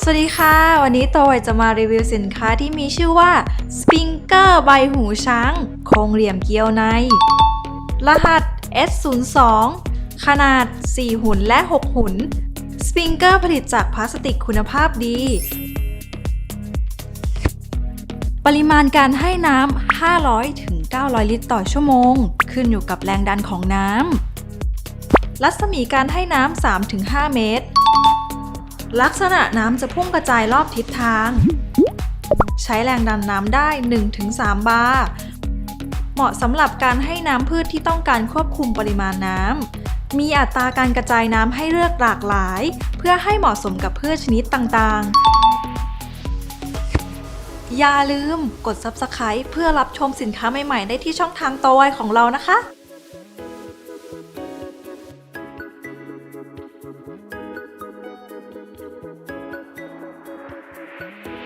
สวัสดีค่ะ วันนี้โตยจะมารีวิวสินค้าที่มีชื่อว่า Springer ใบหูช้างโครงเหลี่ยมเกลียวใน รหัส S02 ขนาด 4 หุ่นและ 6 หุ่น Springer ผลิตจากพลาสติกคุณภาพดี ปริมาณการให้น้ำ 500 ถึง 900 ลิตรต่อชั่วโมง ขึ้นอยู่กับแรงดันของน้ำ รัศมีการให้น้ำ 3-5 เมตร ลักษณะน้ำจะพุ่งกระจายรอบทิศทาง ใช้แรงดันน้ำได้ 1-3 บาร์ เหมาะสำหรับการให้น้ำพืชที่ต้องการควบคุมปริมาณน้ำ มีอัตราการกระจายน้ำให้เลือกหลากหลาย เพื่อให้เหมาะสมกับพืชชนิดต่างๆ อย่าลืมกด Subscribe เพื่อรับชมสินค้าใหม่ ๆ ได้ที่ช่องทางโตวไวของเรานะคะ